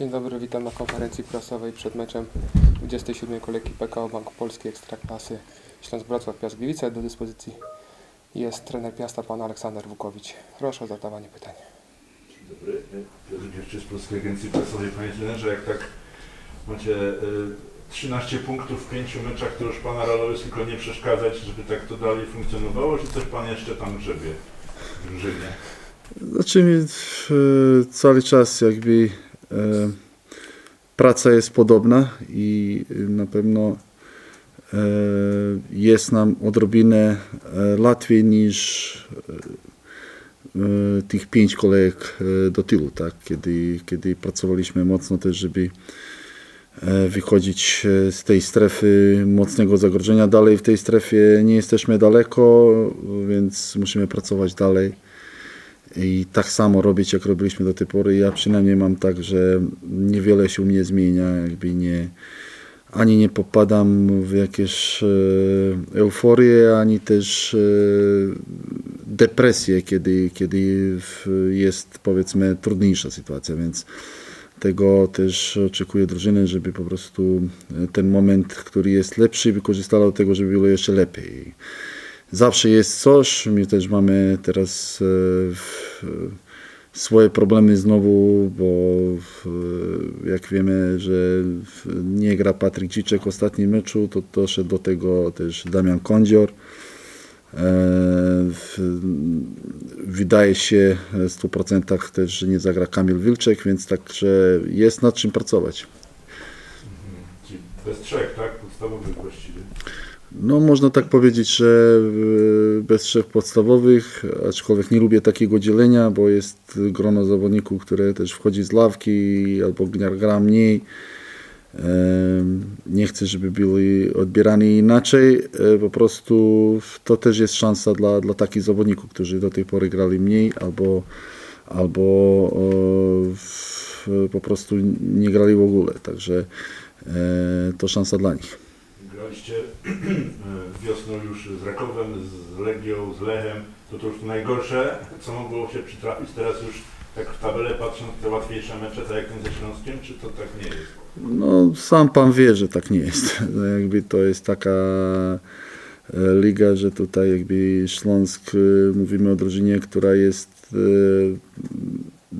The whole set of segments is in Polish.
Dzień dobry, witam na konferencji prasowej przed meczem 27. kolejki PKO Bank Polski Ekstraklasy Śląsk Wrocław Piast Gliwice. Do dyspozycji jest trener Piasta, pan Aleksander Wukowicz. Proszę o zadawanie pytań. Dzień dobry, Piotr Giewczy z Polskiej Agencji Prasowej. Panie trenerze, jak tak macie y, 13 punktów w pięciu meczach, to już Pana rolą jest tylko nie przeszkadzać, żeby tak to dalej funkcjonowało, czy coś Pan jeszcze tam grzebie w drużynie? Znaczy mi e, cały czas jakby praca jest podobna i na pewno e, jest nam odrobinę e, łatwiej niż e, e, tych pięć kolejek e, do tyłu, tak? Kiedy, kiedy pracowaliśmy mocno też, żeby e, wychodzić e, z tej strefy mocnego zagrożenia. Dalej w tej strefie nie jesteśmy daleko, więc musimy pracować dalej i tak samo robić, jak robiliśmy do tej pory. Ja przynajmniej mam tak, że niewiele się u mnie zmienia, jakby nie, ani nie popadam w jakieś e, euforię, ani też e, depresję, kiedy, kiedy jest powiedzmy trudniejsza sytuacja, więc tego też oczekuję drużyny, żeby po prostu ten moment, który jest lepszy, wykorzystała do tego, żeby było jeszcze lepiej. Zawsze jest coś, my też mamy teraz e, swoje problemy znowu, bo jak wiemy, że nie gra Patryk Dziczek w ostatnim meczu, to doszedł do tego też Damian Kondzior. E, wydaje się w 100% też, że nie zagra Kamil Wilczek, więc także jest nad czym pracować. Mhm. Bez trzech, tak? Podstawowych właściwie. No można tak powiedzieć, że e, bez trzech podstawowych, aczkolwiek nie lubię takiego dzielenia, bo jest grono zawodników, które też wchodzi z ławki albo gra- mniej. Nie chcę, żeby byli odbierani inaczej. E, Po prostu to też jest szansa dla, dla takich zawodników, którzy do tej pory grali mniej albo, albo po prostu nie grali w ogóle. Także e, to szansa dla nich. Graliście wiosną już z Rakowem, z Legią, z Lechem, to to już najgorsze, co mogło się przytrafić. Teraz już tak w tabelę patrząc, te łatwiejsze mecze, tak jak ten ze Śląskiem, czy to tak nie jest? No, sam pan wie, że tak nie jest. No, Jakby to jest taka e, liga, że tutaj jakby Śląsk, e, mówimy o drużynie, która jest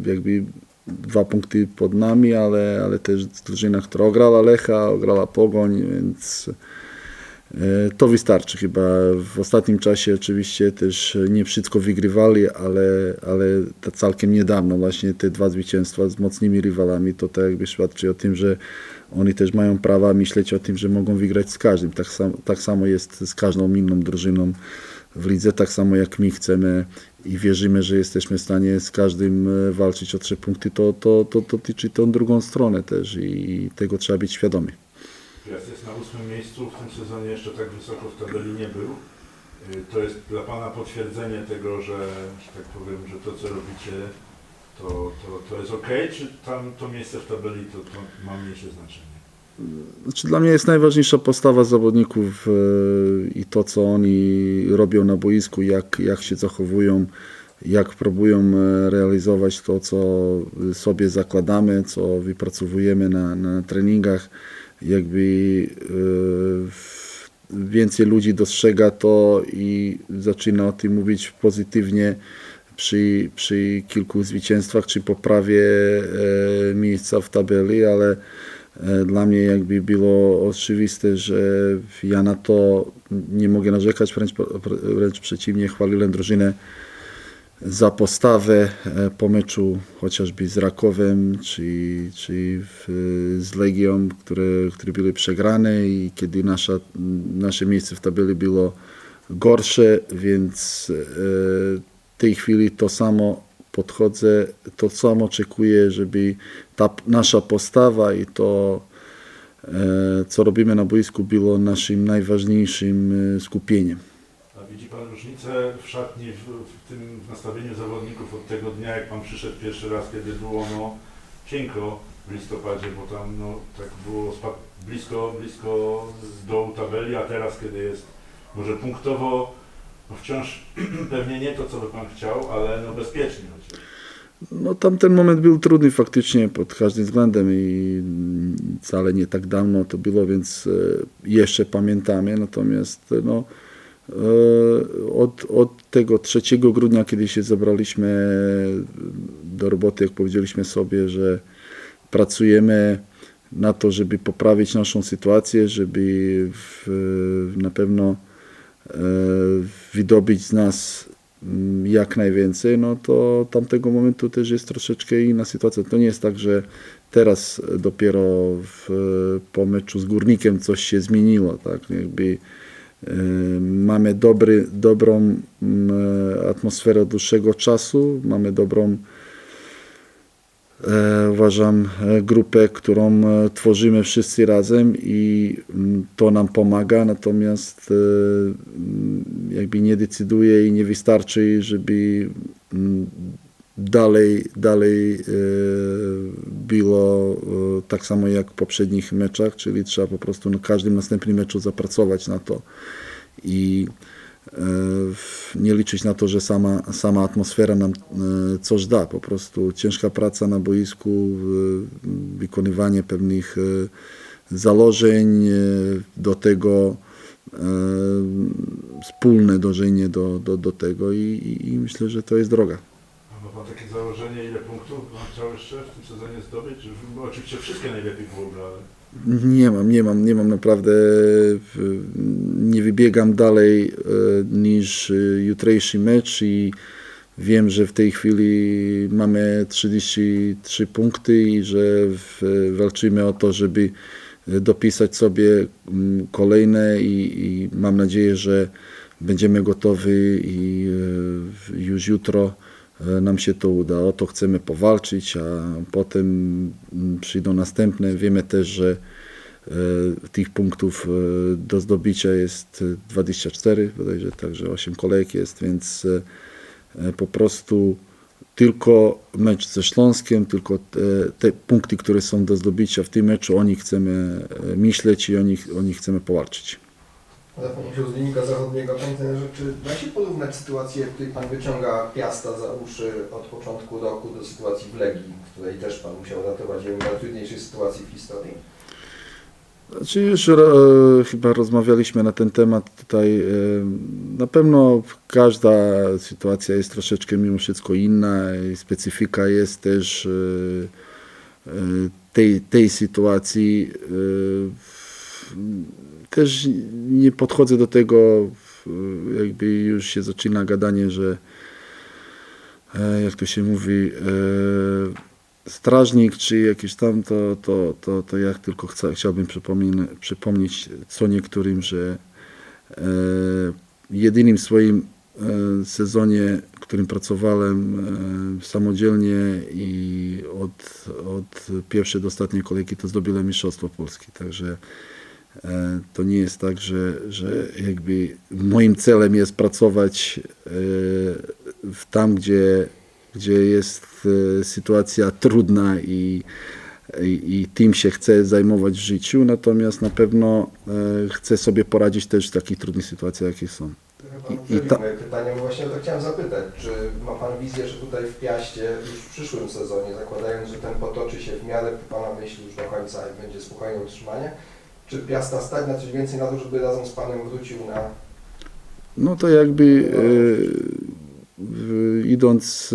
e, jakby dwa punkty pod nami, ale, ale też drużyna, która ograła Lecha, ograła Pogoń, więc e, to wystarczy chyba. W ostatnim czasie oczywiście też nie wszystko wygrywali, ale, ale to całkiem niedawno właśnie te dwa zwycięstwa z mocnymi rywalami, to tak jakby świadczy o tym, że oni też mają prawa myśleć o tym, że mogą wygrać z każdym. Tak, sam, tak samo jest z każdą inną drużyną w lidze, tak samo jak my chcemy i wierzymy, że jesteśmy w stanie z każdym e, walczyć o trzy punkty, to, to, to, to tą drugą stronę też i tego trzeba być świadomy. Piast jest na ósmym miejscu, w tym sezonie jeszcze tak wysoko w tabeli nie był. Y, To jest dla Pana potwierdzenie tego, że, że tak powiem, że to co robicie to, to, to jest ok, czy tam to miejsce w tabeli to, to ma mniejsze znaczenie? Znaczy, dla mnie jest najważniejsza postawa zawodników e, i to, co oni robią na boisku, jak, jak się zachowują, jak próbują e, realizować to, co sobie zakładamy, co wypracowujemy na, na treningach. Jakby e, więcej ludzi dostrzega to i zaczyna o tym mówić pozytywnie przy, przy kilku zwycięstwach czy poprawie miejsca w tabeli, ale Dla mnie jakby było oczywiste, że ja na to nie mogę narzekać, wręcz, wręcz przeciwnie, chwaliłem drużynę za postawę e, po meczu chociażby z Rakowem czy, czy w, z Legią, które, które były przegrane i kiedy nasza, nasze miejsce w tabeli było gorsze, więc e, w tej chwili to samo podchodzę, to samo oczekuję, żeby ta nasza postawa i to, e, co robimy na boisku, było naszym najważniejszym e, skupieniem. Widzi Pan różnicę w szatni, w, tym nastawieniu zawodników od tego dnia, jak Pan przyszedł pierwszy raz, kiedy było no, cienko w listopadzie, bo tam no, tak było blisko, blisko dołu tabeli, a teraz, kiedy jest może punktowo, no wciąż pewnie nie to, co by Pan chciał, ale no bezpiecznie. No tamten moment był trudny faktycznie pod każdym względem i wcale nie tak dawno to było, więc e, jeszcze pamiętamy. Natomiast e, no, e, od, od tego 3 grudnia, kiedy się zebraliśmy do roboty, jak powiedzieliśmy sobie, że pracujemy na to, żeby poprawić naszą sytuację, żeby w, na pewno wydobyć z nas mm, jak najwięcej, no to tamtego momentu też jest troszeczkę inna sytuacja. To nie jest tak, że teraz dopiero w, po meczu z Górnikiem coś się zmieniło, tak? Jakby e, mamy dobry, dobrą mm, atmosferę od dłuższego czasu, mamy dobrą e, uważam, e, grupę, którą e, tworzymy wszyscy razem i mm, to nam pomaga, natomiast e, mm, jakby nie decyduje i nie wystarczy, żeby mm, dalej, dalej e, było e, tak samo jak w poprzednich meczach, czyli trzeba po prostu na każdym następnym meczu zapracować na to. I e, nie liczyć na to, że sama, sama atmosfera nam e, coś da. Po prostu ciężka praca na boisku, e, wykonywanie pewnych e, założeń, e, do tego e, wspólne dążenie do, do, do tego i, i, myślę, że to jest droga. Ma Pan takie założenie, ile punktów Pan chciał jeszcze w tym sezonie zdobyć? Oczywiście wszystkie najlepiej byłoby, ale Nie mam, nie mam, nie mam naprawdę, nie wybiegam dalej e, niż e, jutrzejszy mecz i wiem, że w tej chwili mamy 33 punkty i że walczymy o to, żeby e, dopisać sobie kolejne i, i mam nadzieję, że będziemy gotowi i już jutro nam się to uda. O to chcemy powalczyć, a potem mm, przyjdą następne. Wiemy też, że e, tych punktów e, do zdobycia jest e, 24, bodajże także 8 kolejek jest, więc e, e, po prostu tylko mecz ze Śląskiem, tylko te, te punkty, które są do zdobycia w tym meczu, o nich chcemy e, myśleć i o nich, o nich chcemy powalczyć. Zapomniał z Linika Zachodniego, Panie trenerze, czy da się porównać sytuację, w której Pan wyciąga Piasta za uszy od początku roku do sytuacji w Legii, w której też Pan musiał ratować jedną z najtrudniejszych sytuacji w historii? Znaczy już e, chyba rozmawialiśmy na ten temat tutaj. E, na pewno każda sytuacja jest troszeczkę mimo wszystko inna i specyfika jest też e, e, tej, tej sytuacji. E, w- też nie podchodzę do tego, w- jakby już się zaczyna gadanie, że e, jak to się mówi, e, strażnik czy jakiś tam, to, to, to, to ja tylko chcę, chciałbym przypomnieć, przypomnieć co niektórym, że e, jedynym swoim e, sezonie, w którym pracowałem e, samodzielnie i od, od pierwszej do ostatniej kolejki to zdobyłem Mistrzostwo Polski. Także e, to nie jest tak, że, że jakby moim celem jest pracować e, w tam, gdzie, gdzie jest e, sytuacja trudna i, i, i tym się chcę zajmować w życiu, natomiast na pewno e, chcę sobie poradzić też w takich trudnych sytuacjach, jakie są. I- i ta- moje pytanie, bo właśnie o to chciałem zapytać, czy ma Pan wizję, że tutaj w Piaście już w przyszłym sezonie, zakładając, że ten potoczy się w miarę po Pana myśli już do końca i będzie spokojne utrzymanie, czy Piasta stać na coś więcej na to, żeby razem z Panem wrócił na No to jakby e, idąc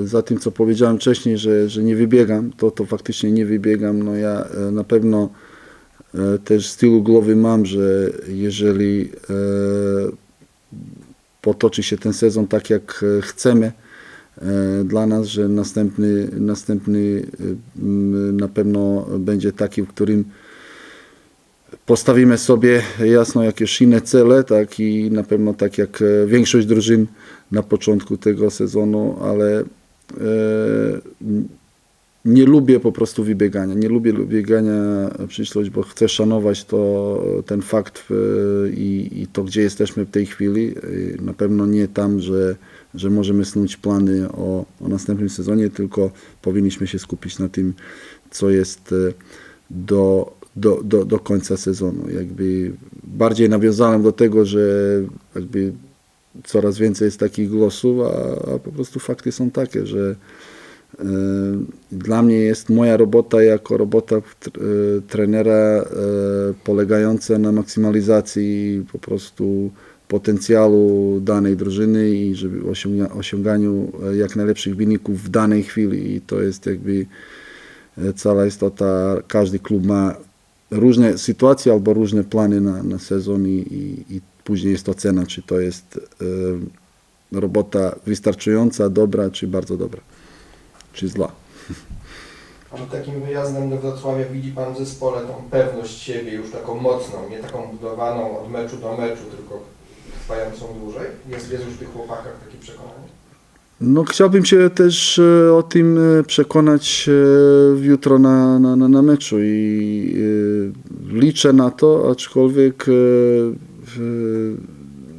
e, za tym, co powiedziałem wcześniej, że, że nie wybiegam, to, to faktycznie nie wybiegam. No ja e, na pewno e, też z tyłu głowy mam, że jeżeli e, potoczy się ten sezon tak, jak e, chcemy e, dla nas, że następny, następny e, na pewno będzie taki, w którym postawimy sobie jasno jakieś inne cele, tak i na pewno tak jak e, większość drużyn na początku tego sezonu, ale e, nie lubię po prostu wybiegania. Nie lubię biegania w przyszłość, bo chcę szanować to, ten fakt e, i, i to, gdzie jesteśmy w tej chwili. E, Na pewno nie tam, że, że możemy snuć plany o, o następnym sezonie, tylko powinniśmy się skupić na tym, co jest e, do, do, do, do końca sezonu. Jakby bardziej nawiązałem do tego, że jakby coraz więcej jest takich głosów, a, a po prostu fakty są takie, że e, dla mnie jest moja robota jako robota e, trenera e, polegająca na maksymalizacji po prostu potencjału danej drużyny i żeby osiąga, osiąganiu jak najlepszych wyników w danej chwili i to jest jakby cała istota. Każdy klub ma różne sytuacje albo różne plany na, na sezon i, i, później jest ocena, czy to jest e, robota wystarczająca, dobra, czy bardzo dobra, czy zła. Czy takim wyjazdem do Wrocławia widzi Pan w zespole tą pewność siebie już taką mocną, nie taką budowaną od meczu do meczu, tylko trwającą dłużej? Jest, jest już w tych chłopakach takie przekonanie? No, chciałbym się też e, o tym e, przekonać e, jutro na, na, na, meczu i liczę na to, aczkolwiek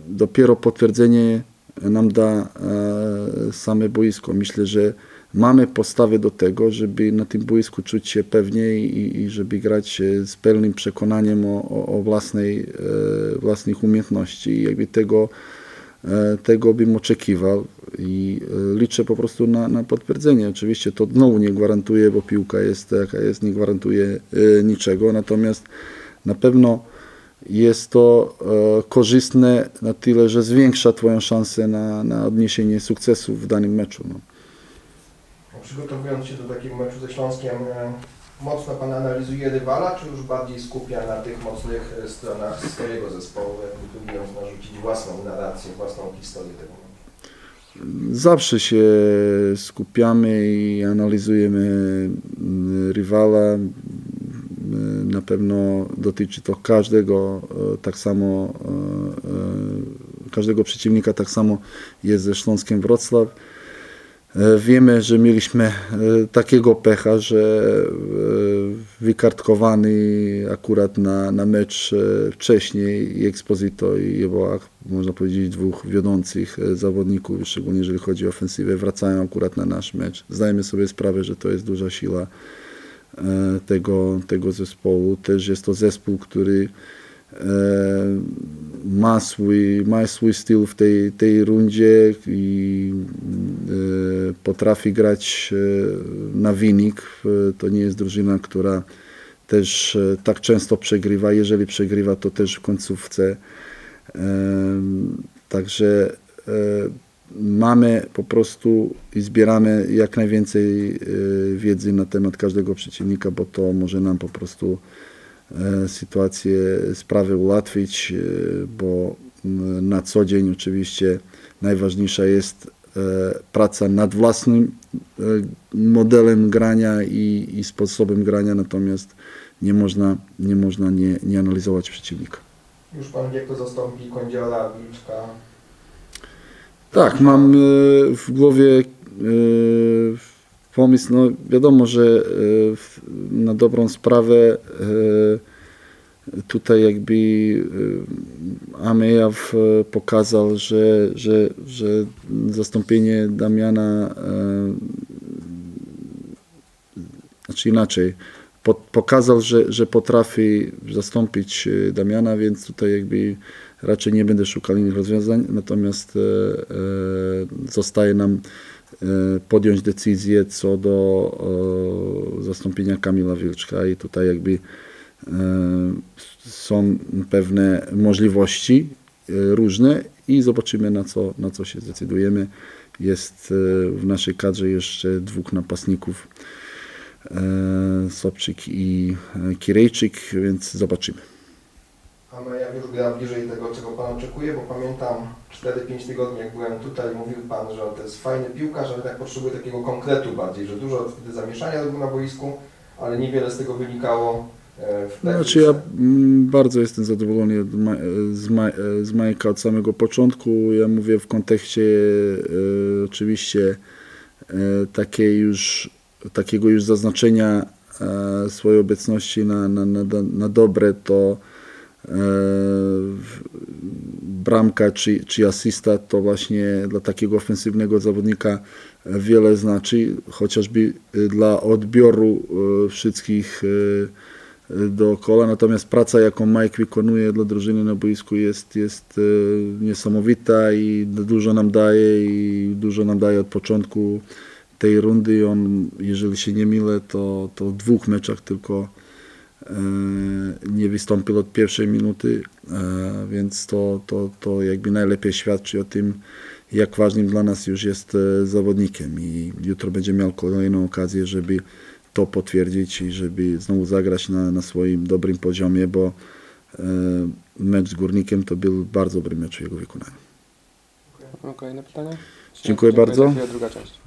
dopiero potwierdzenie nam da same boisko. Myślę, że mamy postawy do tego, żeby na tym boisku czuć się pewniej i, i żeby grać z pełnym przekonaniem o, o, o własnej, własnych umiejętności. I jakby tego tego bym oczekiwał i e, liczę po prostu na, na potwierdzenie. Oczywiście to znowu nie gwarantuje, bo piłka jest jaka jest, nie gwarantuje e, niczego, natomiast na pewno jest to e, korzystne na tyle, że zwiększa Twoją szansę na, na odniesienie sukcesu w danym meczu. No. Przygotowując się do takiego meczu ze Śląskiem, e, mocno Pan analizuje rywala, czy już bardziej skupia na tych mocnych e, stronach swojego zespołu, jakby próbując narzucić własną narrację, własną historię tego? Zawsze się skupiamy i analizujemy mm, rywala. Mm, Na pewno dotyczy to każdego e, tak samo, e, każdego przeciwnika tak samo jest ze Śląskiem Wrocław. E, Wiemy, że mieliśmy e, takiego pecha, że e, wykartkowany akurat na, na mecz wcześniej i Exposito i Jeboach, można powiedzieć dwóch wiodących zawodników, szczególnie jeżeli chodzi o ofensywę, wracają akurat na nasz mecz. Zdajemy sobie sprawę, że to jest duża siła tego, tego zespołu. Też jest to zespół, który ma swój, ma swój styl w tej, tej rundzie i e, potrafi grać e, na wynik. E, To nie jest drużyna, która też e, tak często przegrywa. Jeżeli przegrywa, to też w końcówce. Także e, mamy po prostu i zbieramy jak najwięcej e, wiedzy na temat każdego przeciwnika, bo to może nam po prostu e, sytuację, sprawy ułatwić, e, bo na co dzień oczywiście najważniejsza jest e, praca nad własnym e, modelem grania i, i sposobem grania, natomiast nie można nie, można nie, nie analizować przeciwnika. Już Pan wie, kto zastąpi Kądziela, Wilczka, Tak, mam e, w głowie e, pomysł, no wiadomo, że e, na dobrą sprawę e, tutaj jakby e, Amejaw pokazał, że, że, że zastąpienie Damiana znaczy inaczej, po, pokazał, że, że potrafi zastąpić Damiana, więc tutaj jakby raczej nie będę szukał innych rozwiązań, natomiast zostaje nam podjąć decyzję co do e, zastąpienia Kamila Wilczka i tutaj jakby e, są pewne możliwości różne i zobaczymy na co, na co się zdecydujemy. Jest w naszej kadrze jeszcze dwóch napastników, Sobczyk i Kirejczyk, więc zobaczymy. A Meja już gra bliżej tego, czego Pan oczekuje, bo pamiętam 4-5 tygodni, jak byłem tutaj, mówił Pan, że to jest fajny piłkarz, ale tak potrzebuje takiego konkretu bardziej, że dużo wtedy zamieszania robił na boisku, ale niewiele z tego wynikało e. Znaczy ja mm, bardzo jestem zadowolony Ma- z, Ma- z Majka od samego początku. Ja mówię w kontekście e, oczywiście e, takiej już, takiego już zaznaczenia e, swojej obecności na, na, na, na dobre to e, bramka czy, czy asysta to właśnie dla takiego ofensywnego zawodnika wiele znaczy, chociażby e, dla odbioru e, wszystkich e, dookoła, natomiast praca, jaką Mike wykonuje dla drużyny na boisku jest, jest niesamowita i dużo nam daje i dużo nam daje od początku tej rundy. On, jeżeli się nie mylę, to, to w dwóch meczach tylko e, nie wystąpił od pierwszej minuty, e, więc to, to, to jakby najlepiej świadczy o tym, jak ważnym dla nas już jest e, zawodnikiem i jutro będzie miał kolejną okazję, żeby to potwierdzić i żeby znowu zagrać na, na swoim dobrym poziomie, bo e, mecz z Górnikiem to był bardzo dobry mecz w jego wykonaniu. Mamy kolejne pytania? Dziękuję bardzo. Za chwilę druga część.